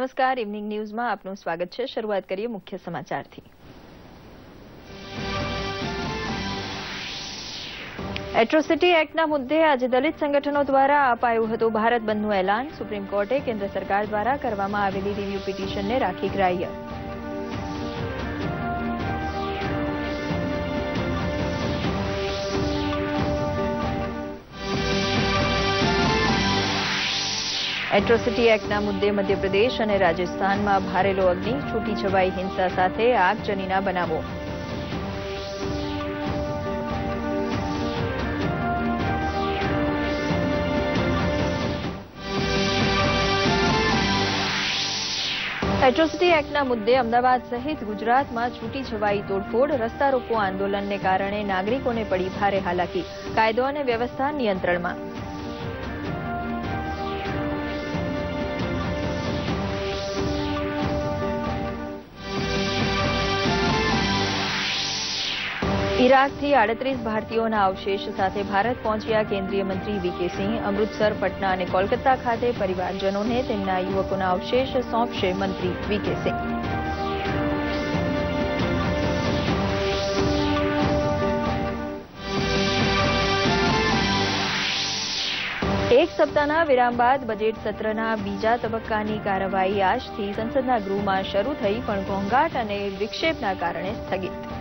નમસ્કાર ઇવનિંગ ન્યૂઝમાં આપનું સ્વાગત છે. શરૂઆત કરીએ મુખ્ય સમાચારથી. એટ્રોસિટી એક્ટના મુદ્દે આજે દલિત સંગઠનો દ્વારા અપાયું હતું ભારત બંધનું એલાન. સુપ્રીમ કોર્ટે કેન્દ્ર સરકાર દ્વારા કરવામાં આવેલી રિવ્યુ પિટિશનને રાખી ગ્રાહ્ય. એટ્રોસિટી એક્ટના મુદ્દે મધ્યપ્રદેશ અને રાજસ્થાનમાં ભારેલો અગ્નિ, છૂટી છવાઈ હિંસા સાથે આગજનીના બનાવો. એટ્રોસિટી એક્ટના મુદ્દે અમદાવાદ સહિત ગુજરાતમાં છૂટી છવાઈ તોડફોડ, રસ્તા રોકો આંદોલનને કારણે નાગરિકોને પડી ભારે હાલાકી, કાયદો અને વ્યવસ્થા નિયંત્રણમાં. ઇરાકથી આડત્રીસ ભારતીયોના અવશેષ સાથે ભારત પહોંચ્યા કેન્દ્રીય મંત્રી વીકે સિંહ અમૃતસર, પટના અને કોલકાતા ખાતે પરિવારજનોને તેમના યુવકોના અવશેષ સોંપશે મંત્રી વીકે સિંહ. એક સપ્તાહના વિરામ બાદ બજેટ સત્રના બીજા તબક્કાની કાર્યવાહી આજથી સંસદના ગૃહમાં શરૂ થઈ, પણ ઘોંઘાટ અને વિક્ષેપના કારણે સ્થગિત.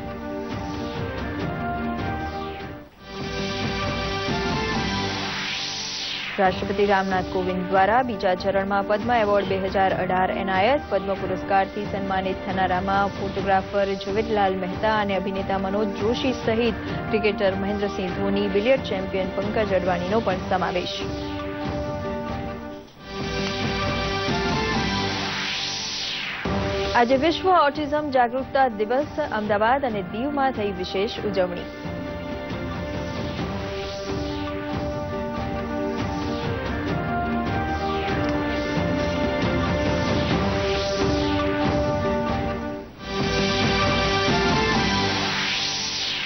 રાષ્ટ્રપતિ રામનાથ કોવિંદ દ્વારા બીજા ચરણમાં પદ્મ એવોર્ડ બે હજાર અઢાર એનાયત પદ્મ પુરસ્કારથી સન્માનિત થનારામાં ફોટોગ્રાફર ઝવેરલાલ મહેતા અને અભિનેતા મનોજ જોશી સહિત cricketer Mahendrasinh Dhoni billiard champion Pankaj અડવાણીનો પણ સમાવેશ. આજે વિશ્વ ઓટિઝમ જાગૃતતા દિવસ અમદાવાદ અને દીવમાં થઈ વિશેષ ઉજવણી.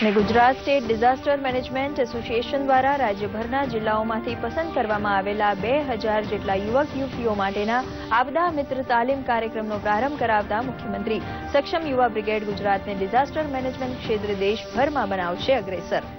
અને Gujarat state disaster management association દ્વારા રાજ્યભરના જિલ્લાઓમાંથી પસંદ કરવામાં આવેલા બે હજાર જેટલા યુવક, યુવતીઓ માટેના આપદા મિત્ર તાલીમ કાર્યક્રમનો પ્રારંભ કરાવતા મુખ્યમંત્રી સક્ષમ યુવા બ્રિગેડ ગુજરાતને ડિઝાસ્ટર મેનેજમેન્ટ ક્ષેત્રે દેશભરમાં બનાવશે અગ્રેસર.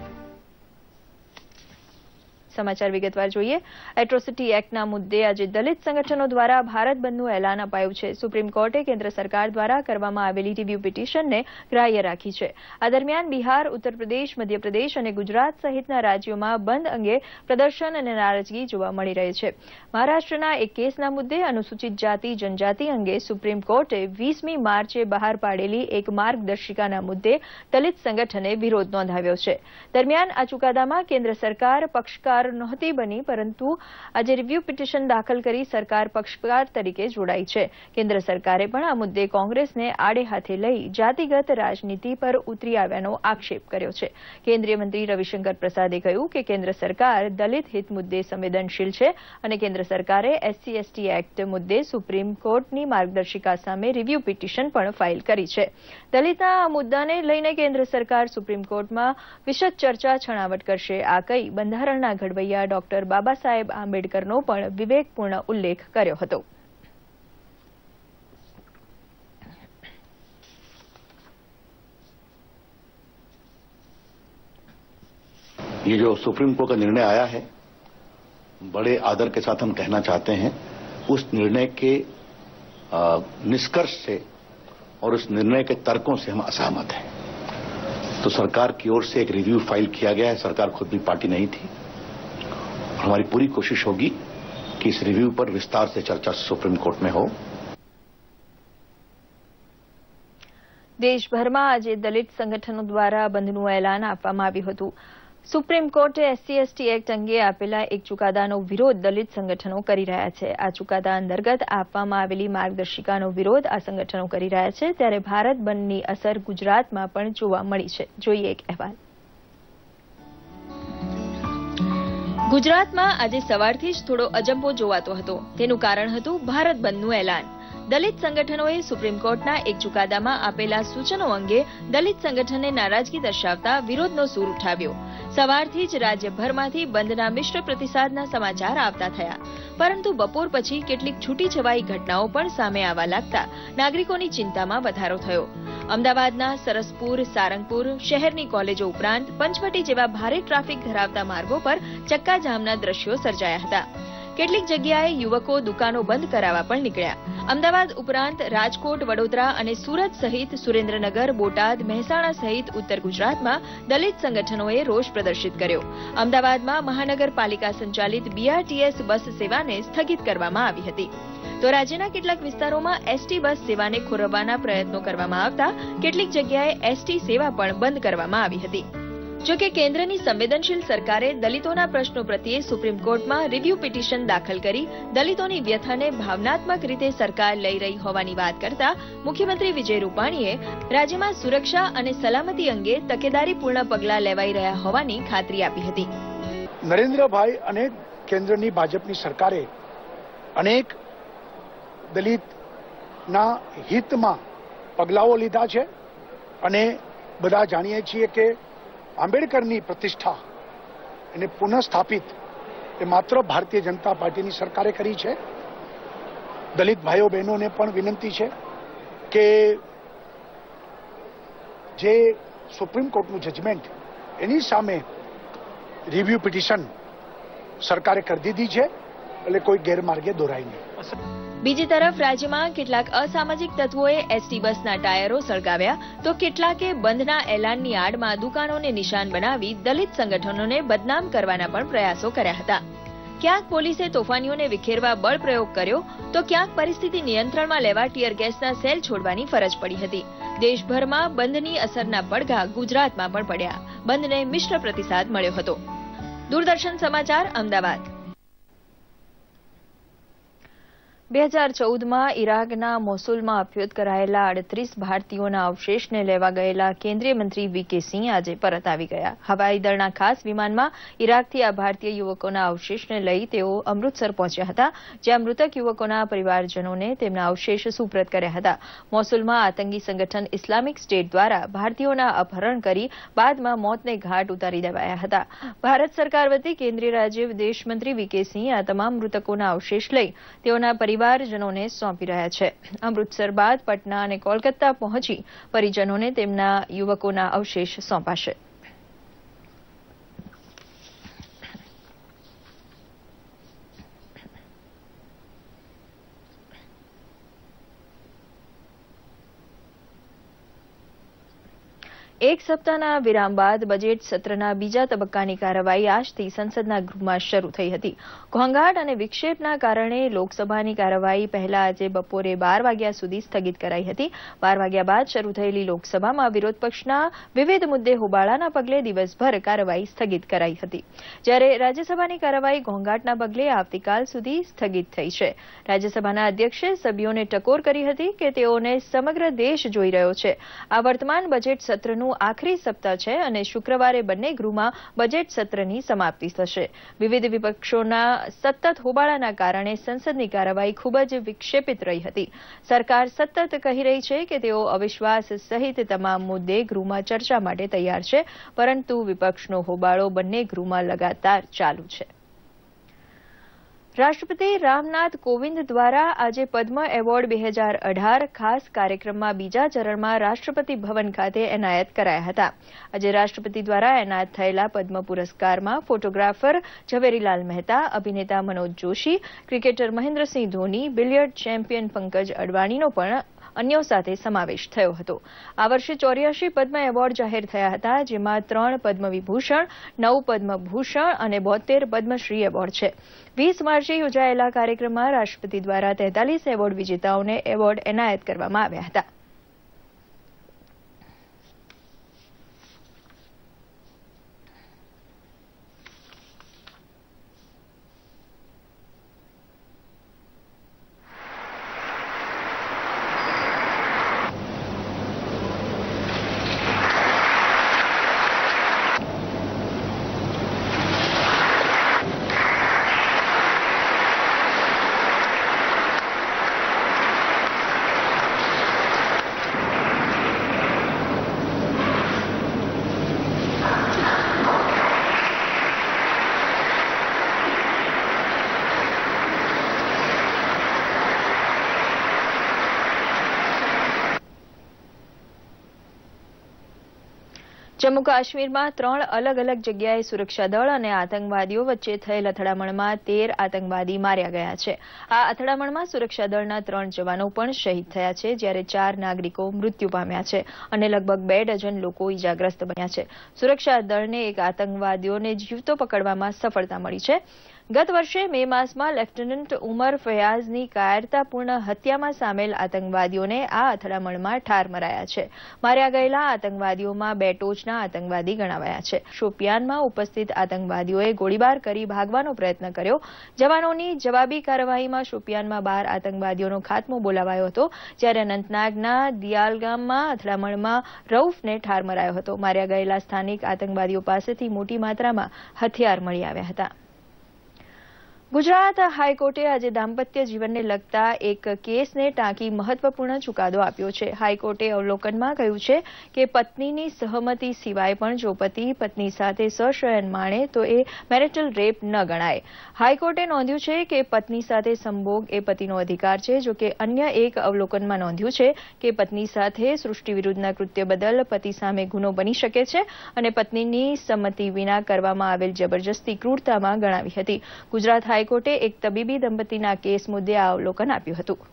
સમાચાર વિગતવાર જોઈએ. એટ્રોસિટી એક્ટના મુદ્દે આજે દલિત સંગઠનો દ્વારા ભારત બંધનું એલાન અપાયું છે. સુપ્રીમ કોર્ટે કેન્દ્ર સરકાર દ્વારા કરવામાં આવેલી રિવ્યુ પિટિશનને ગ્રાહ્ય રાખી છે. આ દરમિયાન બિહાર, ઉત્તરપ્રદેશ, મધ્યપ્રદેશ અને ગુજરાત સહિતના રાજ્યોમાં બંધ અંગે પ્રદર્શન અને નારાજગી જોવા મળી રહી છે. મહારાષ્ટ્રના એક કેસના મુદ્દે અનુસૂચિત જાતિ, જનજાતિ અંગે સુપ્રીમ કોર્ટે વીસમી માર્ચે બહાર પાડેલી એક માર્ગદર્શિકાના મુદ્દે દલિત સંગઠને વિરોધ નોંધાવ્યો છે. દરમિયાન આ ચુકાદામાં કેન્દ્ર સરકાર, પક્ષકાર પક્ષકાર નહોતી બની, પરંતુ આજે રિવ્યુ પિટિશન દાખલ કરી સરકાર પક્ષકાર તરીકે જોડાઈ છે. કેન્દ્ર સરકારે પણ આ મુદ્દે કોંગ્રેસને આડે હાથે લઈ જાતિગત રાજનીતિ પર ઉતરી આવ્યાનો આક્ષેપ કર્યો છે. કેન્દ્રીય મંત્રી રવિશંકર પ્રસાદે કહ્યું કે કેન્દ્ર સરકાર દલિત હિત મુદ્દે સંવેદનશીલ છે અને કેન્દ્ર સરકારે એસસી એસટી એક્ટ મુદ્દે સુપ્રીમ કોર્ટની માર્ગદર્શિકા સામે રિવ્યુ પિટિશન પણ ફાઇલ કરી છે. દલિતના આ મુદ્દાને લઈને કેન્દ્ર સરકાર સુપ્રીમ કોર્ટમાં વિશદ ચર્ચા છણાવટ કરશે, આ કઈ બંધારણના ઘડ ઘડવૈયા ડોક્ટર બાબા સાહેબ આંબેડકરનો પણ વિવેકપૂર્ણ ઉલ્લેખ કર્યો હતો ये जो सुप्रीम कोर्ट का निर्णय आया है बड़े आदर के साथ हम कहना चाहते हैं उस निर्णय के निष्कर्ष से और उस निर्णय के तर्कों से हम असहमत हैं तो सरकार की ओर से एक रिव्यू फाइल किया गया है सरकार खुद भी पार्टी नहीं थी हमारी पूरी कोशिश होगी कि इस रिव्यू पर विस्तार से चर्चा सुप्रीम कोर्ट में हो દેશભરમાં આજે દલિત સંગઠનો દ્વારા બંધનું એલાન આપવામાં આવ્યું હતું સુપ્રીમ કોર્ટે એસસી એસટી એક્ટ અંગે આપેલા એક ચુકાદાનો વિરોધ દલિત સંગઠનો કરી રહ્યા છે આ ચુકાદા અંતર્ગત આપવામાં આવેલી માર્ગદર્શિકાનો વિરોધ આ સંગઠનો કરી રહ્યા છે ત્યારે ભારત બંધની અસર ગુજરાતમાં પણ જોવા મળી છે જોઈએ એક અહેવાલ ગુજરાતમાં આજે સવારથી જ થોડો અજંપો જોવાતો હતો. તેનું કારણ હતું ભારત બંધનું એલાન. દલિત સંગઠનોએ સુપ્રીમ કોર્ટના એક ચુકાદામાં આપેલા સૂચનો અંગે દલિત સંગઠને નારાજગી દર્શાવતા વિરોધનો સૂર ઉઠાવ્યો. સવારથી જ રાજ્યભરમાંથી બંધના મિશ્ર પ્રતિસાદના સમાચાર આવતા થયા. પરંતુ બપોર પછી કેટલીક છૂટી છવાઈ ઘટનાઓ પણ સામે આવવા લાગતા નાગરિકોની ચિંતામાં વધારો થયો. અમદાવાદના સરસપુર, સારંગપુર શહેરની કોલેજો ઉપરાંત પંચવટી જેવા ભારે ટ્રાફિક ધરાવતા માર્ગો પર ચક્કાજામના દ્રશ્યો સર્જાયા હતા. કેટલીક જગ્યાએ યુવકો દુકાનો બંધ કરાવવા પણ નીકળ્યા. અમદાવાદ ઉપરાંત રાજકોટ, વડોદરા અને સુરત સહિત સુરેન્દ્રનગર, બોટાદ, મહેસાણા સહિત ઉત્તર ગુજરાતમાં દલિત સંગઠનોએ રોષ પ્રદર્શિત કર્યો. અમદાવાદમાં મહાનગરપાલિકા સંચાલિત બીઆરટીએસ બસ સેવાને સ્થગિત કરવામાં આવી હતી. તો રાજ્યના કેટલાક વિસ્તારોમાં એસટી બસ સેવાને ખોરવવાના પ્રયત્નો કરવામાં આવતા કેટલીક જગ્યાએ એસટી સેવા પણ બંધ કરવામાં આવી હતી. જો કે કેન્દ્રની સંવેદનશીલ સરકારે દલિતોના પ્રશ્નો પ્રત્યે સુપ્રીમ કોર્ટમાં રિવ્યુ પિટિશન દાખલ કરી દલિતોની વ્યથાને ભાવનાત્મક રીતે સરકાર લઈ રહી હોવાની વાત કરતા મુખ્યમંત્રી વિજય રૂપાણીએ રાજ્યમાં સુરક્ષા અને સલામતી અંગે તકેદારીપૂર્ણ પગલાં લેવાઈ રહ્યા હોવાની ખાતરી આપી હતી. નરેન્દ્રભાઈ અને કેન્દ્રની ભાજપની સરકારે અનેક દલિતના હિતમાં પગલાઓ લીધા છે અને બધા જાણીએ છીએ કે આંબેડકરની પ્રતિષ્ઠા એને પુનઃસ્થાપિત એ માત્ર ભારતીય જનતા પાર્ટીની સરકારે કરી છે. દલિત ભાઈઓ બહેનોને પણ વિનંતી છે કે જે સુપ્રીમ કોર્ટનું જજમેન્ટ એની સામે રિવ્યુ પિટિશન સરકારે કરી દીધી છે, એટલે કોઈ ગેરમાર્ગે દોરાય નહીં. બીજી તરફ રાજ્યમાં કેટલાક અસામાજિક તત્વોએ એસટી બસના ટાયરો સળગાવ્યા. તો કેટલાકે બંધના એલાનની આડમાં દુકાનોને નિશાન બનાવી દલિત સંગઠનોને બદનામ કરવાના પણ પ્રયાસો કર્યા હતા. ક્યાંક પોલીસે તોફાનીઓને વિખેરવા બળ પ્રયોગ કર્યો, તો ક્યાંક પરિસ્થિતિ નિયંત્રણમાં લેવા ટીયર ગેસના સેલ છોડવાની ફરજ પડી હતી. દેશભરમાં બંધની અસરના પડઘા ગુજરાતમાં પણ પડ્યા. બંધને મિશ્ર પ્રતિસાદ મળ્યો હતો. દૂરદર્શન સમાચાર અમદાવાદ. બે હજાર ચૌદમાં ઇરાકના મોસુલમાં અભ્યુત કરાયેલા અડત્રીસ ભારતીયોના અવશેષને લેવા ગયેલા કેન્દ્રીય મંત્રી વી સિંહ આજે પરત આવી ગયા. હવાઈ દળના ખાસ વિમાનમાં ઇરાકથી આ ભારતીય યુવકોના અવશેષને લઈ તેઓ અમૃતસર પહોંચ્યા હતા, જ્યાં મૃતક યુવકોના પરિવારજનોને તેમના અવશેષ સુપ્રત કર્યા હતા. મોસુલમાં આતંકી સંગઠન ઇસ્લામિક સ્ટેટ દ્વારા ભારતીયોના અપહરણ કરી બાદમાં મોતને ઘાટ ઉતારી દેવાયા હતા. ભારત સરકાર વતી કેન્દ્રીય રાજ્ય વિદેશ મંત્રી વી કે સિંહ આ તમામ મૃતકોના અવશેષ લઈ તેઓના પરિવારજનોને સોંપી રહ્યા છે. અમૃતસર બાદ પટના અને કોલકાતા પહોંચી પરિજનોને તેમના યુવકોના અવશેષ સોંપાશે. એક સપ્તાહના વિરામ બાદ બજેટ સત્રના બીજા તબક્કાની કાર્યવાહી આજથી સંસદના ગૃહમાં શરૂ થઈ હતી. ઘોંઘાટ અને વિક્ષેપના કારણે લોકસભાની કાર્યવાહી પહેલા આજે બપોરે બાર વાગ્યા સુધી સ્થગિત કરાઈ હતી. બાર વાગ્યા બાદ શરૂ થયેલી લોકસભામાં વિરોધ પક્ષના વિવિધ મુદ્દે હોબાળાના પગલે દિવસભર કાર્યવાહી સ્થગિત કરાઈ હતી. જ્યારે રાજ્યસભાની કાર્યવાહી ઘોંઘાટના પગલે આવતીકાલ સુધી સ્થગિત થઈ છે. રાજ્યસભાના અધ્યક્ષે સભ્યોને ટકોર કરી હતી કે તેઓને સમગ્ર દેશ જોઈ રહ્યો છે. આ વર્તમાન બજેટ સત્રનું આખરી સપ્તાહ છે અને શુક્રવારે બંને ગૃહમાં બજેટ સત્રની સમાપ્તિ થશે. વિવિધ વિપક્ષોના સતત હોબાળાના કારણે સંસદની કાર્યવાહી ખૂબ જ વિક્ષેપિત રહી હતી. સરકાર સતત કહી રહી છે કે તેઓ અવિશ્વાસ સહિત તમામ મુદ્દે ગૃહમાં ચર્ચા માટે તૈયાર છે, પરંતુ વિપક્ષનો હોબાળો બંને ગૃહમાં લગાતાર ચાલુ છે. રાષ્ટ્રપતિ રામનાથ કોવિંદ દ્વારા આજે પદ્મ એવોર્ડ બે હજાર અઢાર ખાસ કાર્યક્રમમાં બીજા ચરણમાં રાષ્ટ્રપતિ ભવન ખાતે એનાયત કરાયા હતા. આજે રાષ્ટ્રપતિ દ્વારા એનાયત થયેલા પદ્મ પુરસ્કારમાં ફોટોગ્રાફર ઝવેરીલાલ મહેતા, અભિનેતા Manoj Joshi, cricketer Mahendrasinh Dhoni, billiard champion Pankaj અડવાણીનો પણ અન્યો સાથે સમાવેશ થયો હતો. આ વર્ષે ચોર્યાસી પદ્મ એવોર્ડ જાહેર થયા હતા, જેમાં ત્રણ પદ્મ વિભૂષણ નવ પદ્મભૂષણ અને બોતેર પદ્મશ્રી એવોર્ડ છે. વીસ માર્ચે યોજાયેલા કાર્યક્રમમાં રાષ્ટ્રપતિ દ્વારા તેતાલીસ એવોર્ડ વિજેતાઓને એવોર્ડ એનાયત કરવામાં આવ્યા હતા. જમ્મુ કાશ્મીરમાં ત્રણ અલગ અલગ જગ્યાએ સુરક્ષા દળ અને આતંકવાદીઓ વચ્ચે થયેલ અથડામણમાં તેર આતંકવાદી માર્યા ગયા છે. આ અથડામણમાં સુરક્ષા દળના ત્રણ જવાનો પણ શહીદ થયા છે, જ્યારે ચાર નાગરિકો મૃત્યુ પામ્યા છે અને લગભગ બે ડઝન લોકો ઇજાગ્રસ્ત બન્યા છે. સુરક્ષા દળને એક આતંકવાદીઓને જીવતો પકડવામાં સફળતા મળી છે. ગત વર્ષે મે માસમાં લેફ્ટનન્ટ ઉમર ફયાઝની કાયરતાપૂર્ણ હત્યામાં સામેલ આતંકવાદીઓને આ અથડામણમાં ઠાર મરાયા છે. માર્યા ગયેલા આતંકવાદીઓમાં બે ટોચના આતંકવાદી ગણાવાયા છે. શોપિયાનમાં ઉપસ્થિત આતંકવાદીઓએ ગોળીબાર કરી ભાગવાનો પ્રયત્ન કર્યો. જવાનોની જવાબી કાર્યવાહીમાં શોપિયાનમાં બાર આતંકવાદીઓનો ખાત્મો બોલાવાયો હતો, જ્યારે અનંતનાગના દિયાલગામમાં અથડામણમાં રઉફને ઠાર મરાયો હતો. માર્યા ગયેલા સ્થાનિક આતંકવાદીઓ પાસેથી મોટી માત્રામાં હથિયાર મળી આવ્યા હતા. ગુજરાત હાઈકોર્ટે આજે દાંપત્ય જીવનને લગતા એક કેસને ટાંકી મહત્વપૂર્ણ ચુકાદો આપ્યો છે. હાઈકોર્ટે અવલોકનમાં કહ્યું છે કે પત્નીની સહમતિ સિવાય પણ જો પતિ પત્ની સાથે સશયન માણે તો એ મેરિટલ રેપ ન ગણાય. હાઈકોર્ટે નોંધ્યું છે કે પત્ની સાથે સંભોગ એ પતિનો અધિકાર છે, જો કે અન્ય એક અવલોકનમાં નોંધ્યું છે કે પત્ની સાથે સૃષ્ટિ વિરુદ્ધના કૃત્ય બદલ પતિ સામે ગુનો બની શકે છે અને પત્નીની સંમતિ વિના કરવામાં આવેલ જબરજસ્તી ક્રૂરતામાં ગણાવી હતી. ગુજરાત હાઈકોર્ટે એક તબીબી દંપતીના કેસ મુદ્દે આ અવલોકન આપ્યું હતું.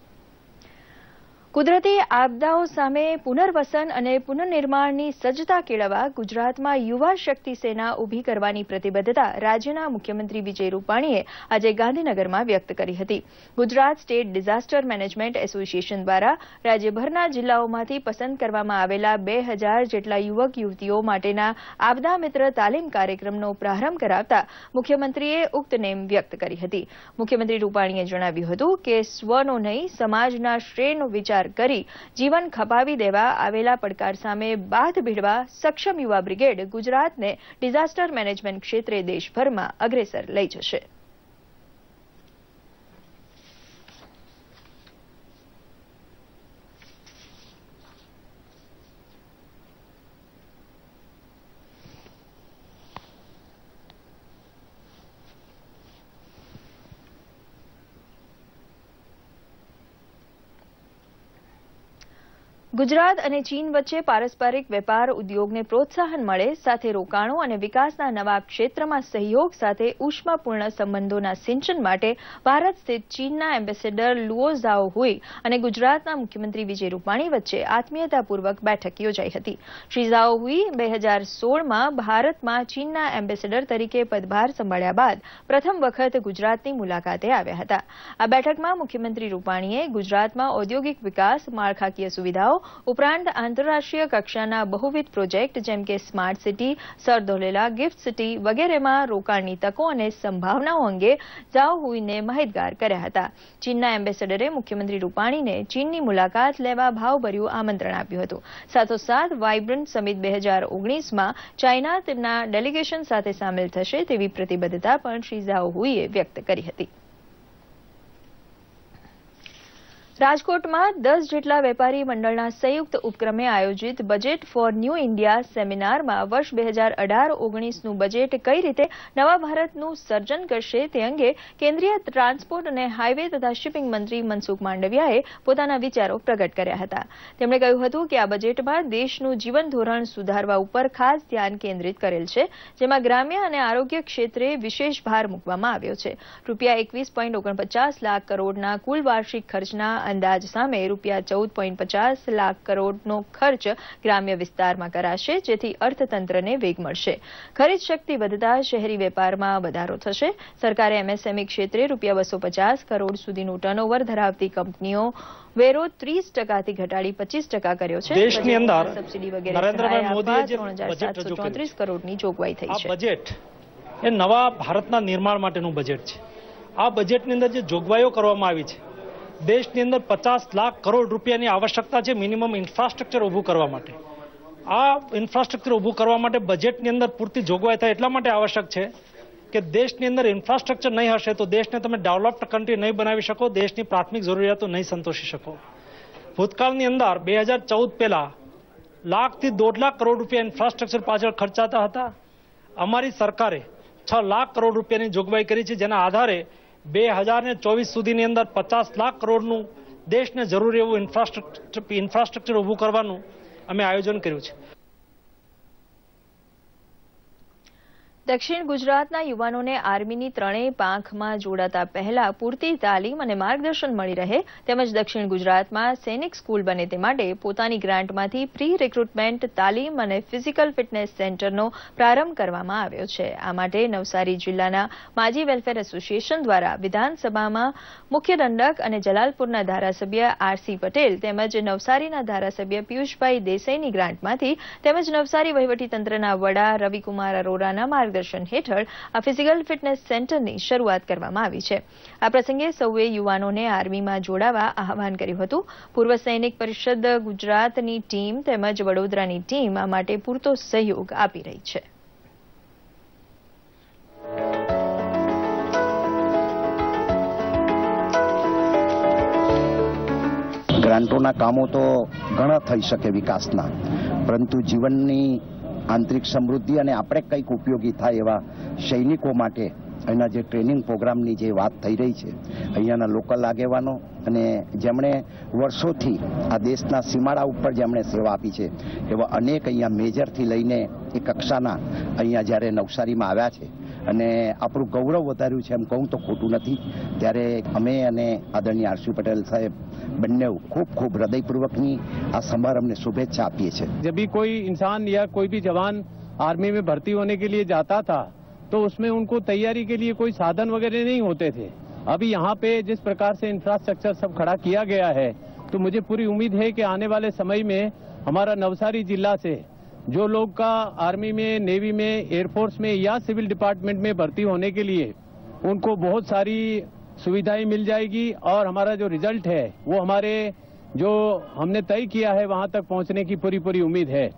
કુદરતી આપદાઓ સામે પુનર્વસન અને પુનર્નિર્માણની સજ્જતા કેળવવા ગુજરાતમાં યુવા શક્તિ સેના ઊભી કરવાની પ્રતિબદ્ધતા રાજ્યના મુખ્યમંત્રી વિજય રૂપાણીએ આજે ગાંધીનગરમાં વ્યક્ત કરી હતી. Gujarat state disaster management association દ્વારા રાજ્યભરના જિલ્લાઓમાંથી પસંદ કરવામાં આવેલા બે જેટલા યુવક યુવતીઓ માટેના આપદા મિત્ર તાલીમ કાર્યક્રમનો પ્રારંભ કરાવતા મુખ્યમંત્રીએ ઉક્ત નેમ વ્યક્ત કરી હતી. મુખ્યમંત્રી રૂપાણીએ જણાવ્યું હતું કે સ્વનો નહીં, સમાજના શ્રેયનો વિચાર કરી જીવન ખપાવી દેવા આવેલા પડકાર સામે બાથ ભીડવા સક્ષમ યુવા બ્રિગેડ ગુજરાતને ડિઝાસ્ટર મેનેજમેન્ટ ક્ષેત્રે દેશભરમાં અગ્રેસર લઈ જશે. ગુજરાત અને ચીન વચ્ચે પારસ્પરિક વેપાર ઉદ્યોગને પ્રોત્સાહન મળે, સાથે રોકાણો અને વિકાસના નવા ક્ષેત્રમાં સહયોગ સાથે ઉષ્માપૂર્ણ સંબંધોના સિંચન માટે ભારત સ્થિત ચીનના એમ્બેસેડર લુઓ ઝાઓ હુઈ અને ગુજરાતના મુખ્યમંત્રી વિજય રૂપાણી વચ્ચે આત્મીયતાપૂર્વક બેઠક યોજાઈ હતી. શ્રી ઝાઓ હુઈ બે હજાર સોળમાં ભારતમાં ચીનના એમ્બેસેડર તરીકે પદભાર સંભાળ્યા બાદ પ્રથમ વખત ગુજરાતની મુલાકાતે આવ્યા હતા. આ બેઠકમાં મુખ્યમંત્રી રૂપાણીએ ગુજરાતમાં ઔદ્યોગિક વિકાસ, માળખાકીય સુવિધાઓ ઉપરાંત આંતરરાષ્ટ્રીય કક્ષાના બહુવિધ પ્રોજેક્ટ જેમ કે સ્માર્ટ સિટી, સરદોલેલા ગિફ્ટ સિટી વગેરેમાં રોકાણની તકો અને સંભાવનાઓ અંગે ઝાઓ હુઈને માહિતગાર કર્યા હતા. ચીનના એમ્બેસેડરે મુખ્યમંત્રી રૂપાણીને ચીનની મુલાકાત લેવા ભાવભર્યું આમંત્રણ આપ્યું હતું. સાથોસાથ વાઇબ્રન્ટ સમિટ બે હજાર ઓગણીસમાં ચાઇના તેમના ડેલિગેશન સાથે સામેલ થશે તેવી પ્રતિબદ્ધતા પણ શ્રી ઝાઓ હુઈએ વ્યક્ત કરી હતી. રાજકોટમાં દસ જેટલા વેપારી મંડળના સંયુક્ત ઉપક્રમે આયોજિત બજેટ ફોર ન્યૂ ઇન્ડિયા સેમિનારમાં વર્ષ બે હજાર અઢાર ઓગણીસનું બજેટ કઈ રીતે નવા ભારતનું સર્જન કરશે તે અંગે કેન્દ્રીય ટ્રાન્સપોર્ટ અને હાઇવે તથા શિપિંગ મંત્રી મનસુખ માંડવિયાએ પોતાના વિચારો પ્રગટ કર્યા હતા. તેમણે કહ્યું હતું કે આ બજેટમાં દેશનું જીવન ધોરણ સુધારવા ઉપર ખાસ ધ્યાન કેન્દ્રિત કરેલ છે, જેમાં ગ્રામ્ય અને આરોગ્ય ક્ષેત્રે વિશેષ ભાર મૂકવામાં આવ્યો છે. રૂપિયા એકવીસ લાખ કરોડના કુલ વાર્ષિક ખર્ચના અંદાજ સામે રૂપિયા ચૌદ પોઈન્ટ પચાસ લાખ કરોડનો ખર્ચ ગ્રામ્ય વિસ્તારમાં કરાશે જેથી અર્થતંત્રને વેગ મળશે. ખરીદ શક્તિ વધતા શહેરી વેપારમાં વધારો થશે. સરકારે એમએસએમઈ ક્ષેત્રે રૂપિયા બસો પચાસ કરોડ સુધીનું ટર્નઓવર ધરાવતી કંપનીઓ વેરો ત્રીસ ટકાથી ઘટાડી પચીસ ટકા કર્યો છે. દેશની અંદર સબસિડી વગેરે ત્રણ હજાર સાતસો ચોત્રીસ કરોડની જોગવાઈ થઈ છે. બજેટ એ નવા ભારતના નિર્માણ માટેનું બજેટ છે. આ બજેટની અંદર જે જોગવાઈઓ કરવામાં આવી છે દેશની અંદર પચાસ લાખ કરોડ રૂપિયાની આવશ્યકતા છે મિનિમમ ઇન્ફ્રાસ્ટ્રક્ચર ઊભું કરવા માટે. આ ઇન્ફ્રાસ્ટ્રક્ચર ઊભું કરવા માટે બજેટની અંદર પૂરતી જોગવાઈ થાય એટલા માટે આવશ્યક છે કે દેશની અંદર ઇન્ફ્રાસ્ટ્રક્ચર નહીં હશે તો દેશને તમે ડેવલપ્ડ કન્ટ્રી નહીં બનાવી શકો, દેશની પ્રાથમિક જરૂરિયાતો નહીં સંતોષી શકો. ભૂતકાળની અંદર બે હજાર ચૌદ પહેલા લાખથી દોઢ લાખ કરોડ રૂપિયા ઇન્ફ્રાસ્ટ્રક્ચર પાછળ ખર્ચાતા હતા. અમારી સરકારે છ લાખ કરોડ રૂપિયાની જોગવાઈ કરી છે, જેના આધારે બે હજાર ને ચોવીસ સુધીની અંદર પચાસ લાખ કરોડનું દેશને જરૂરી એવું ઇન્ફ્રાસ્ટ્રક્ચર ઇન્ફ્રાસ્ટ્રક્ચર ઊભું કરવાનું અમે આયોજન કર્યું છે. દક્ષિણ ગુજરાતના યુવાનોને આર્મીની ત્રણેય પાંખમાં જોડાતા પહેલા પૂરતી તાલીમ અને માર્ગદર્શન મળી રહે તેમજ દક્ષિણ ગુજરાતમાં સૈનિક સ્કૂલ બને તે માટે પોતાની ગ્રાન્ટમાંથી પ્રી રિક્રુટમેન્ટ, તાલીમ અને ફિઝિકલ ફિટનેસ સેન્ટરનો પ્રારંભ કરવામાં આવ્યો છે. આ માટે નવસારી જિલ્લાના માજી વેલફેર એસોસિએશન દ્વારા વિધાનસભામાં મુખ્ય દંડક અને જલાલપુરના ધારાસભ્ય આરસી પટેલ તેમજ નવસારીના ધારાસભ્ય પિયુષભાઈ દેસાઈની ગ્રાન્ટમાંથી તેમજ નવસારી વહીવટીતંત્રના વડા રવિકુમાર અરોરાના માર્ગદર્શન હેઠળ આ ફિઝિકલ ફિટનેસ સેન્ટરની શરૂઆત કરવામાં આવી છે. આ પ્રસંગે સૌએ યુવાનોને આર્મીમાં જોડાવા આહવાન કર્યું હતું. પૂર્વ સૈનિક પરિષદ ગુજરાતની ટીમ તેમજ વડોદરાની ટીમ આ માટે પૂરતો સહયોગ આપી રહી છે. ગ્રાન્ટોના કામો તો ઘણા થઈ શકે વિકાસના, પરંતુ જીવનની આંતરિક સમૃદ્ધિ અને આપણે કંઈક ઉપયોગી થાય એવા સૈનિકો માટે એના જે ટ્રેનિંગ પ્રોગ્રામની જે વાત થઈ રહી છે, અહીંયાના લોકલ આગેવાનો અને જેમણે વર્ષોથી આ દેશના સીમાડા ઉપર જેમણે સેવા આપી છે, એવા અનેક અહીંયા મેજરથી લઈને એ કક્ષાના અહીંયા જ્યારે નવસારીમાં આવ્યા છે અને આપણું ગૌરવ વધાર્યું છે એમ કહું તો ખોટું નથી ત્યારે અમે અને આદરણીય આરસી પટેલ સાહેબ બંને ખૂબ ખૂબ હૃદયપૂર્વકની આ સમારંભને શુભેચ્છા આપીએ છીએ जब भी कोई इंसान या कोई भी जवान आर्मी में भर्ती होने के लिए जाता था तो उसमें उनको तैयारी के लिए कोई साधन वगैरह नहीं होते थे अभी यहाँ पे जिस प्रकार से इंफ्रास्ट्रक्चर सब खड़ा किया गया है तो मुझे पूरी उम्मीद है कि आने वाले समय में हमारा नवसारी जिला से जो लोग का आर्मी में, नेवी में एयरफोर्स में या सिविल डिपार्टमेंट में भर्ती होने के लिए उनको बहुत सारी सुविधाएँ मिल जाएगी और हमारा जो रिज़ल्ट है, वो हमारे जो हमने तय किया है वहाँ तक पहुँचने की पूरी पूरी उम्मीद है।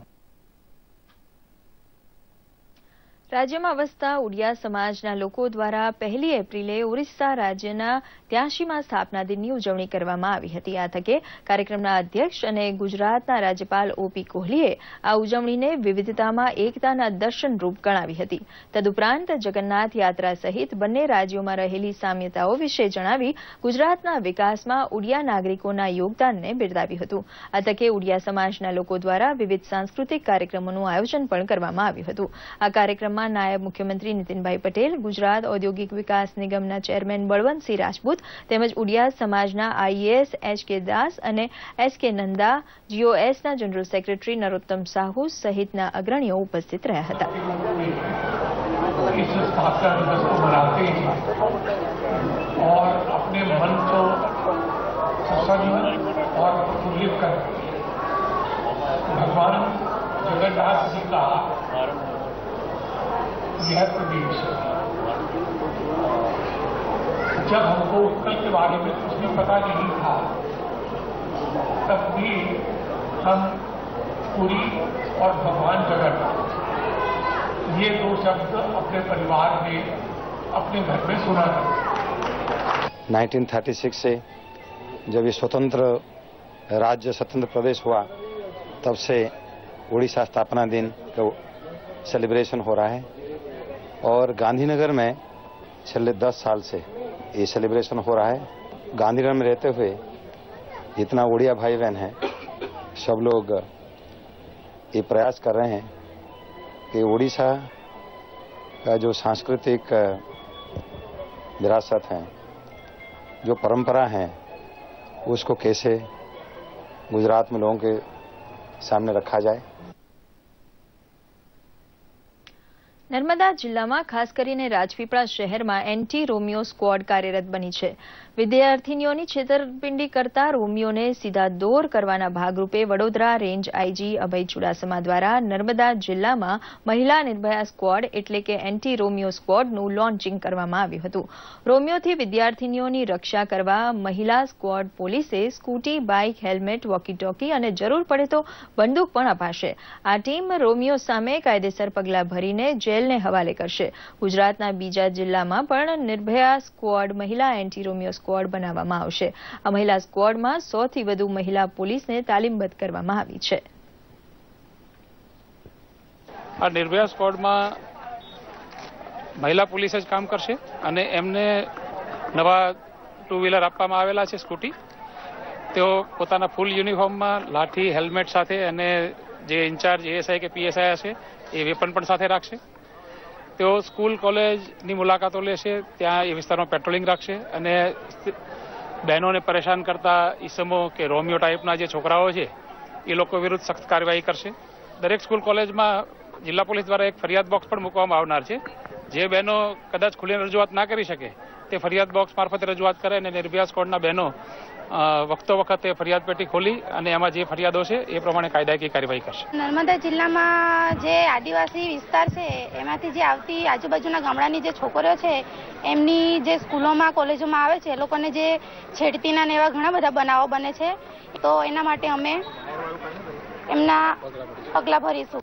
રાજ્યમાં વસતા ઉડિયા સમાજના લોકો દ્વારા પહેલી એપ્રિલે ઓરિસ્સા રાજ્યના ત્યાસીમાં સ્થાપના દિનની ઉજવણી કરવામાં આવી હતી. આ તકે કાર્યક્રમના અધ્યક્ષ અને ગુજરાતના રાજ્યપાલ ઓપી કોહલીએ આ ઉજવણીને વિવિધતામાં એકતાના દર્શન રૂપ ગણાવી હતી. તદુપરાંત જગન્નાથ યાત્રા સહિત બંને રાજ્યોમાં રહેલી સામ્યતાઓ વિશે જણાવી ગુજરાતના વિકાસમાં ઉડિયા નાગરિકોના યોગદાનને બિરદાવ્યું હતું. આ તકે ઉડિયા સમાજના લોકો દ્વારા વિવિધ સાંસ્કૃતિક કાર્યક્રમોનું આયોજન પણ કરવામાં આવ્યું હતું. આ કાર્યક્રમમાં નાયબ મુખ્યમંત્રી નીતિનભાઈ પટેલ ગુજરાત ઔદ્યોગિક વિકાસ નિગમના ચેરમેન બળવંતસિંહ રાજપૂત તેમજ ઉડિયા સમાજના આઈએએસ એચ કે દાસ અને એસ કે નંદા જીઓએસના જનરલ સેક્રેટરી નરોત્તમ સાહુ સહિતના અગ્રણીઓ ઉપસ્થિત રહ્યા હતા इस स्थापना दिवस को मनाते हैं और अपने मन को प्रसन्न और प्रफुल्लित कर भगवान जगन्नाथ जी का यह प्रदेश जब हमको उत्कल के बारे में कुछ भी पता नहीं था, तब भी हम पुरी और भगवान जगन्नाथ ये दो शब्द अपने परिवार में, अपने घर में सुना करते 1936 से जब ये स्वतंत्र राज्य, स्वतंत्र प्रदेश हुआ, तब से उड़ीसा स्थापना दिन का सेलिब्रेशन हो रहा है। और गांधीनगर में छले 10 साल से ये सेलिब्रेशन हो रहा है। गांधीनगर में रहते हुए जितना उड़िया भाई बहन हैं, सब लोग ये प्रयास कर रहे हैं कि उड़ीसा का जो सांस्कृतिक विरासत है, जो परंपरा है, उसको कैसे गुजरात में लोगों के सामने रखा जाए। નર્મદા જિલ્લામાં ખાસ કરીને રાજપીપળા શહેરમાં એન્ટી રોમિયો સ્ક્વોડ કાર્યરત બની છે. વિદ્યાર્થીનીઓની છેતરપિંડી કરતા રોમિયોને સીધા દોર કરવાના ભાગરૂપે વડોદરા રેન્જ આઈજી અભય ચુડાસમા દ્વારા નર્મદા જિલ્લામાં મહિલા નિર્ભયા સ્કવોડ એટલે કે એન્ટી રોમિયો સ્કવોડનું લોન્ચિંગ કરવામાં આવ્યું હતું. રોમિયોથી વિદ્યાર્થીનીઓની રક્ષા કરવા મહિલા સ્ક્વોડ પોલીસે સ્કૂટી, બાઇક, હેલ્મેટ, વોકીટોકી અને જરૂર પડે તો બંદૂક પણ અપાશે. આ ટીમ રોમિયો સામે કાયદેસર પગલાં ભરીને જેલને હવાલે કરશે. ગુજરાતના બીજા જિલ્લામાં પણ નિર્ભયા સ્કવોડ મહિલા એન્ટી રોમિયો સ્ક્વોડ બનાવવામાં આવશે. આ મહિલા સ્ક્વોડમાં સોથી વધુ મહિલા પોલીસને તાલીમબદ્ધ કરવામાં આવી છે. આ નિર્ભયા સ્કવોડમાં મહિલા પોલીસ જ કામ કરશે અને એમને નવા ટુ વ્હીલર આપવામાં આવેલા છે, સ્કૂટી. તેઓ પોતાના ફૂલ યુનિફોર્મમાં લાઠી, હેલ્મેટ સાથે અને જે ઇન્ચાર્જ, એએસઆઈ કે પીએસઆઈ હશે, એ વેપન પણ સાથે રાખશે. તેઓ સ્કૂલ, કોલેજની મુલાકાતો લેશે, ત્યાં એ વિસ્તારમાં પેટ્રોલિંગ રાખશે અને બહેનોને પરેશાન કરતા ઈસમો કે રોમિયો ટાઈપના જે છોકરાઓ છે, એ લોકો વિરુદ્ધ સખ્ત કાર્યવાહી કરશે. દરેક સ્કૂલ, કોલેજમાં જિલ્લા પોલીસ દ્વારા એક ફરિયાદ બોક્સ પણ મૂકવામાં આવનાર છે. જે બહેનો કદાચ ખુલ્લી રજૂઆત ના કરી શકે, તે ફરિયાદ બોક્સ મારફતે રજૂઆત કરે અને નિર્ભયા સ્કોડના બહેનો વખતો વખતે ફરિયાદ પેટી ખોલી અને એમાં જે ફરિયાદો છે એ પ્રમાણે કાયદાકીય કાર્યવાહી કરશે. નર્મદા જિલ્લામાં જે આદિવાસી વિસ્તાર છે, એમાંથી જે આવતી આજુબાજુના ગામડાની જે છોકરીઓ છે, એમની જે સ્કૂલોમાં, કોલેજોમાં આવે છે, એ લોકોને જે છેડતીના ને એવા ઘણા બધા બનાવો બને છે. તો એના માટે અમે એમના પગલાં ભરીશું.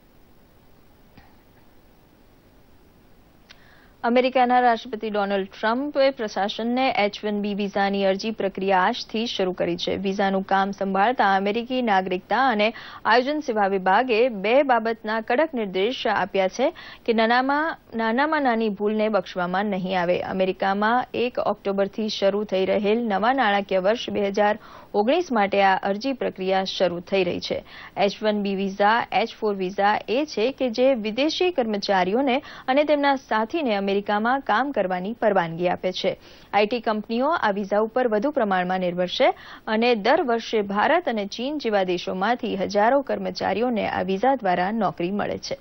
અમેરિકાના રાષ્ટ્રપતિ ડોનાલ્ડ ટ્રમ્પે પ્રશાસનને એચ વન બી વિઝાની અરજી પ્રક્રિયા આજથી શરૂ કરી છે. વિઝાનું કામ સંભાળતા અમેરિકી નાગરિકતા અને આયોજન સેવા વિભાગે બે બાબતના કડક નિર્દેશ આપ્યા છે કે નાનામાં નાનામાં નાની ભૂલને બક્ષવામાં નહીં આવે. અમેરિકામાં એક ઓક્ટોબરથી શરૂ થઈ રહેલ નવા નાણાકીય વર્ષ બે હજાર ઓગણીસ માટે આ અરજી પ્રક્રિયા શરૂ થઈ રહી છે. H one B visa, H four visa એ છે કે જે વિદેશી કર્મચારીઓને અને તેમના સાથીને અમેરિકામાં કામ કરવાની પરવાનગી આપે છે. આઈટી કંપનીઓ આ વિઝા ઉપર વધુ પ્રમાણમાં નિર્ભરશે અને દર વર્ષે ભારત અને ચીન જેવા દેશોમાંથી હજારો કર્મચારીઓને આ વિઝા દ્વારા નોકરી મળે છે.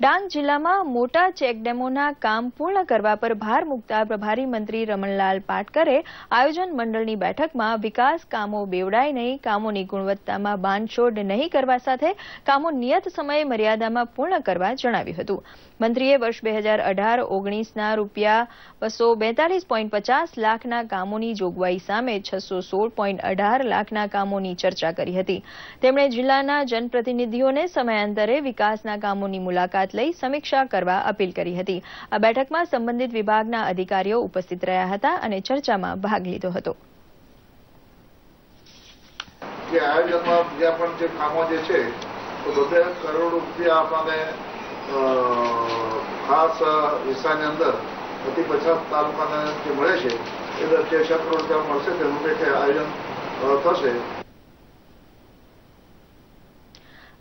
ડાંગ જિલ્લામાં મોટા ચેકડેમોના કામ પૂર્ણ કરવા પર ભાર મૂકતા પ્રભારી મંત્રી રમણલાલ પાટકરે આયોજન મંડળની બેઠકમાં વિકાસ કામો બેવડાય નહીં, કામોની ગુણવત્તામાં બાંધછોડ નહીં કરવા સાથે કામો નિયત સમય મર્યાદામાં પૂર્ણ કરવા જણાવ્યું હતું. મંત્રીએ વર્ષ બે હજાર અઢાર ઓગણીસના રૂપિયા બસો બેતાલીસ પોઈન્ટ પચાસ લાખના કામોની જોગવાઈ સામે છસો સોળ પોઈન્ટ અઢાર લાખના કામોની ચર્ચા કરી હતી. તેમણે જિલ્લાના જનપ્રતિનિધિઓને સમયાંતરે વિકાસના કામોની મુલાકાત લઈ સમીક્ષા કરવા અપીલ કરી હતી. આ બેઠકમાં સંબંધિત વિભાગના અધિકારીઓ ઉપસ્થિત રહ્યા હતા અને ચર્ચામાં ભાગ લીધો હતો. આયોજનમાં જે કામો જે છે, તો કરોડ રૂપિયા આપણને ખાસ હિસ્સાની અંદર બધી પચાસ તાલુકાને જે મળે છે એ દર જે કરોડ રૂપિયા મળશે, તેનું કંઈક આયોજન થશે.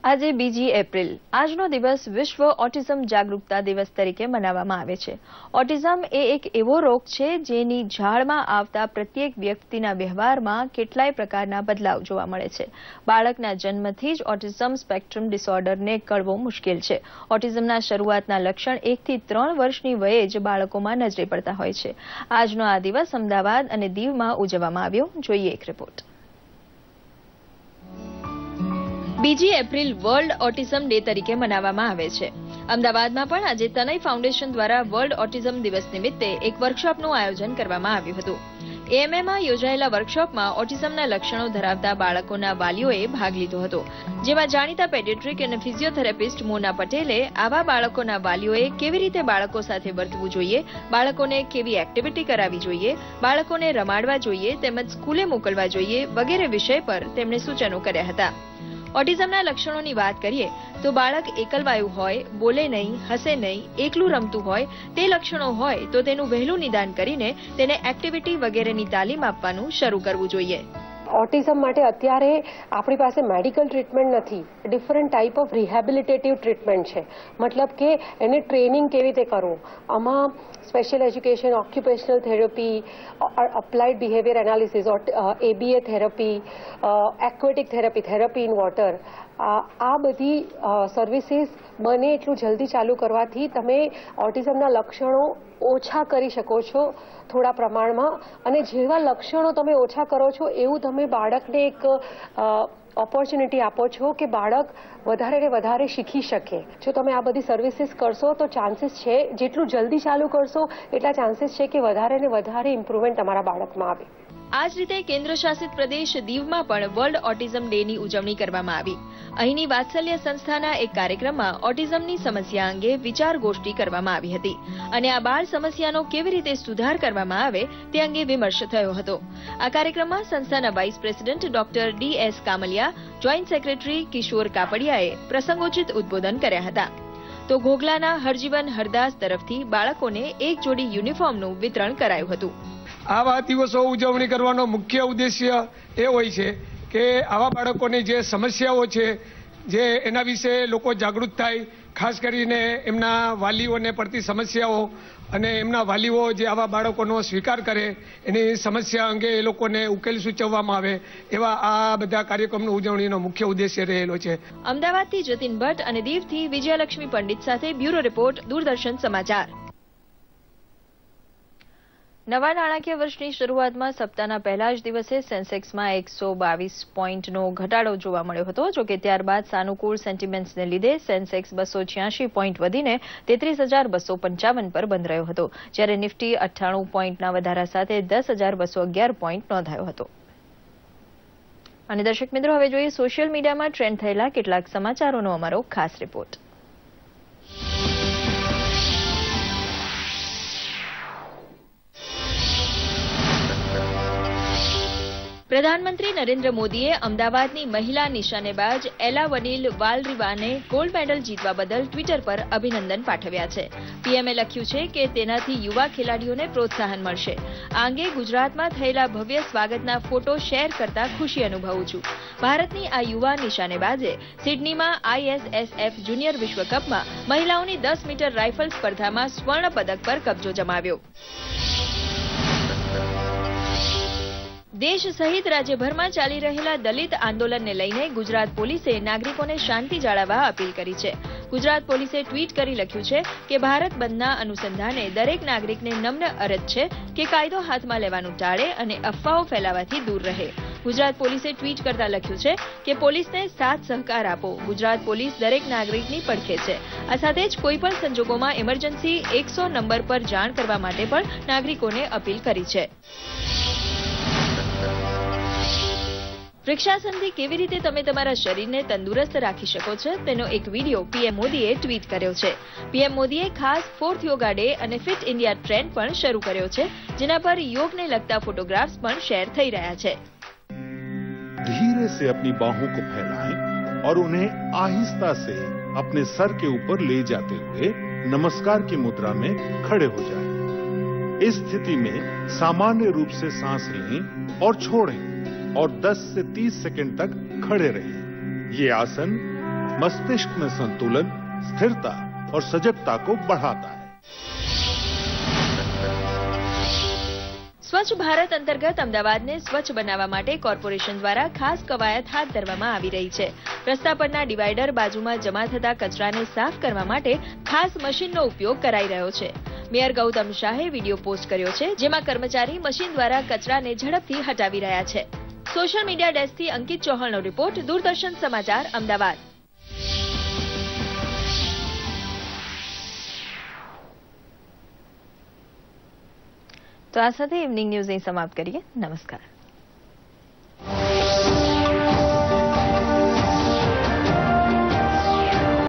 આજે બીજી એપ્રિલ. આજનો દિવસ વિશ્વ ઓટિઝમ જાગૃતતા દિવસ તરીકે મનાવવામાં આવે છે. ઓટિઝમ એ એક એવો રોગ છે જેની ઝાડમાં આવતા પ્રત્યેક વ્યક્તિના વ્યવહારમાં કેટલાય પ્રકારના બદલાવ જોવા મળે છે. બાળકના જન્મથી જ ઓટિઝમ સ્પેક્ટ્રમ ડિસઓર્ડરને કળવો મુશ્કેલ છે. ઓટિઝમના શરૂઆતના લક્ષણ એકથી ત્રણ વર્ષની વયે જ બાળકોમાં નજરે પડતા હોય છે. આજનો આ દિવસ અમદાવાદ અને દીવમાં ઉજવવામાં આવ્યો. જોઈએ એક રિપોર્ટ બીજી એપ્રિલ વર્લ્ડ ઓટિઝમ ડે તરીકે મનાવવામાં આવે છે. અમદાવાદમાં પણ આજે તનય ફાઉન્ડેશન દ્વારા વર્લ્ડ ઓટિઝમ દિવસ નિમિત્તે એક વર્કશોપનું આયોજન કરવામાં આવ્યું હતું. એએમએમાં યોજાયેલા વર્કશોપમાં ઓટિઝમના લક્ષણો ધરાવતા બાળકોના વાલીઓએ ભાગ લીધો હતો. જેમાં જાણીતા પેડેટ્રિક અને ફિઝિયોથેરાપિસ્ટ મોના પટેલે આવા બાળકોના વાલીઓએ કેવી રીતે બાળકો સાથે વર્તવું જોઈએ, બાળકોને કેવી એક્ટિવિટી કરાવવી જોઈએ, બાળકોને રમાડવા જોઈએ, તેમજ સ્કૂલે મોકલવા જોઈએ વગેરે વિષય પર તેમણે સૂચનો કર્યા હતા. ઓટિઝમના લક્ષણોની વાત કરીએ, તો બાળક એકલવાયું હોય, બોલે નહીં, હસે નહીં, એકલું રમતું હોય, તે લક્ષણો હોય, તો તેનું વહેલું નિદાન કરીને તેને એક્ટિવિટી વગેરેની તાલીમ આપવાનું શરૂ કરવું જોઈએ. ઓટિઝમ માટે અત્યારે આપણી પાસે મેડિકલ ટ્રીટમેન્ટ નથી. Different type of rehabilitative treatment છે. મતલબ કે એને ટ્રેનિંગ કેવી રીતે કરવું? આમાં special education occupational therapy applied behaviour analysis ABA therapy aquatic therapy therapy in water આ બધી સર્વિસીસ બને એટલું જલ્દી ચાલુ કરવાથી તમે ઓટિઝમના લક્ષણો ઓછા કરી શકો છો થોડા પ્રમાણમાં. અને જેવા લક્ષણો તમે ઓછા કરો છો, એવું તમે બાળકને એક ઓપોર્ચ્યુનિટી આપો છો કે બાળક વધારે ને વધારે શીખી શકે. જો તમે આ બધી સર્વિસીસ કરશો તો ચાન્સીસ છે, જેટલું જલ્દી ચાલુ કરશો, એટલા ચાન્સીસ છે કે વધારે ને વધારે ઇમ્પ્રુવમેન્ટ તમારા બાળકમાં આવે. આ જ રીતે કેન્દ્ર શાસિત પ્રદેશ દીવમાં પણ વર્લ્ડ ઓટિઝમ ડેની ઉજવણી કરવામાં આવી. અહીંની વાત્સલ્ય સંસ્થાના એક કાર્યક્રમમાં ઓટિઝમની સમસ્યા અંગે વિચાર ગોષ્ઠી કરવામાં આવી હતી અને આ બાળ સમસ્યાનો કેવી રીતે સુધાર કરવામાં આવે તે અંગે વિમર્શ થયો હતો. આ કાર્યક્રમમાં સંસ્થાના vice president doctor D S Kamaliya, joint secretary Kishor કાપડિયાએ પ્રસંગોચિત ઉદબોધન કર્યા હતા. તો ઘોઘલાના હરજીવન હરદાસ તરફથી બાળકોને એક જોડી યુનિફોર્મનું વિતરણ કરાયું હતું. આવા દિવસો ઉજવણી કરવાનો મુખ્ય ઉદ્દેશ્ય એ હોય છે કે આવા બાળકોની જે સમસ્યાઓ છે, જે એના વિશે લોકો જાગૃત થાય, ખાસ કરીને એમના વાલીઓને પડતી સમસ્યાઓ અને એમના વાલીઓ જે આવા બાળકોનો સ્વીકાર કરે, એની સમસ્યા અંગે એ લોકોને ઉકેલ સૂચવવામાં આવે, એવા આ બધા કાર્યક્રમનો ઉજવણીનો મુખ્ય ઉદ્દેશ્ય રહેલો છે. અમદાવાદથી જતીન ભટ્ટ અને દીવથી વિજયલક્ષ્મી પંડિત સાથે બ્યુરો રિપોર્ટ, દૂરદર્શન સમાચાર. નવા નાણાકીય વર્ષની શરૂઆતમાં સપ્તાહના પહેલા જ દિવસે સેન્સેક્સમાં એકસો બાવીસ પોઈન્ટનો ઘટાડો જોવા મળ્યો હતો, જો કે ત્યારબાદ સાનુકૂળ સેન્ટિમેન્ટ્સને લીધે સેન્સેક્સ બસો છ્યાસી પોઈન્ટ વધીને તેત્રીસ હજાર બસો પંચાવન પર બંધ રહ્યો હતો, જ્યારે નિફ્ટી અઠ્ઠાણું પોઈન્ટના વધારા સાથે દસ હજાર બસો અગિયાર પોઈન્ટ નોંધાયો હતો. અને દર્શક મિત્રો, હવે જોઈએ સોશિયલ મીડિયામાં ટ્રેન્ડ થયેલા કેટલાક સમાચારોનો અમારો ખાસ રિપોર્ટ પ્રધાનમંત્રી નરેન્દ્ર મોદીએ અમદાવાદની મહિલા નિશાનેબાજ એલા વનીલ વાલરીવાને ગોલ્ડ મેડલ જીતવા બદલ ટ્વિટર પર અભિનંદન પાઠવ્યા છે. પીએમએ લખ્યું છે કે તેનાથી યુવા ખેલાડીઓને પ્રોત્સાહન મળશે. આ અંગે ગુજરાતમાં થયેલા ભવ્ય સ્વાગતના ફોટો શેર કરતા ખુશી અનુભવું છું. ભારતની આ યુવા નિશાનેબાજે સિડનીમાં આઈએસએસએફ જુનિયર વિશ્વકપમાં મહિલાઓની દસ મીટર રાઇફલ સ્પર્ધામાં સ્વર્ણ પદક પર કબજો જમાવ્યો. દેશ સહિત રાજ્યભરમાં ચાલી રહેલા દલિત આંદોલનને લઈને ગુજરાત પોલીસે નાગરિકોને શાંતિ જાળવવા અપીલ કરી છે. ગુજરાત પોલીસે ટ્વીટ કરી લખ્યું છે કે ભારત બંધના અનુસંધાને દરેક નાગરિકને નમ્ર અરજ છે કે કાયદો હાથમાં લેવાનું ટાળે અને અફવાઓ ફેલાવાથી દૂર રહે. ગુજરાત પોલીસે ટ્વીટ કરતા લખ્યું છે કે પોલીસને સાથ સહકાર આપો. ગુજરાત પોલીસ દરેક નાગરિકની પડખે છે. આ સાથે જ કોઈપણ સંજોગોમાં ઇમરજન્સી એકસો નંબર પર જાણ કરવા માટે પણ નાગરિકોને અપીલ કરી છે. વૃક્ષાસનથી કેવી રીતે તમે તમારા શરીરને તંદુરસ્ત રાખી શકો છો તેનો એક વિડીયો પીએમ મોદીએ ટ્વીટ કર્યો છે પીએમ મોદીએ ખાસ ફોર્થ યોગા ડે અને ફિટ ઇન્ડિયા ટ્રેન્ડ પણ શરૂ કર્યો છે જેના પર યોગને લગતા ફોટોગ્રાફ્સ પણ શેર થઈ રહ્યા છે धीरे से अपनी बाहों को फैलाएं और उन्हें आहिस्ता से अपने सर के ऊपर ले जाते हुए नमस्कार की मुद्रा में खड़े हो जाएं। इस स्थिति में सामान्य रूप से सांस लें और छोड़ें और 10 से 30 सेकंड तक खड़े रहें ये आसन मस्तिष्क में संतुलन स्थिरता और सजगता को बढ़ाता है સ્વચ્છ ભારત અંતર્ગત અમદાવાદને સ્વચ્છ બનાવવા માટે કોર્પોરેશન દ્વારા ખાસ કવાયત હાથ ધરવામાં આવી રહી છે રસ્તા પરના ડિવાઈડર બાજુમાં જમા થતા કચરાને સાફ કરવા માટે ખાસ મશીનનો ઉપયોગ કરાઈ રહ્યો છે મેયર ગૌતમ શાહે વિડીયો પોસ્ટ કર્યો છે જેમાં કર્મચારી મશીન દ્વારા કચરાને ઝડપથી હટાવી રહ્યા છે સોશિયલ મીડિયા ડેસ્કથી અંકિત ચૌહાણનો રિપોર્ટ, દૂરદર્શન સમાચાર, અમદાવાદ. તો આ સાથે ઇવનિંગ ન્યૂઝ અહીં સમાપ્ત કરીએ. નમસ્કાર.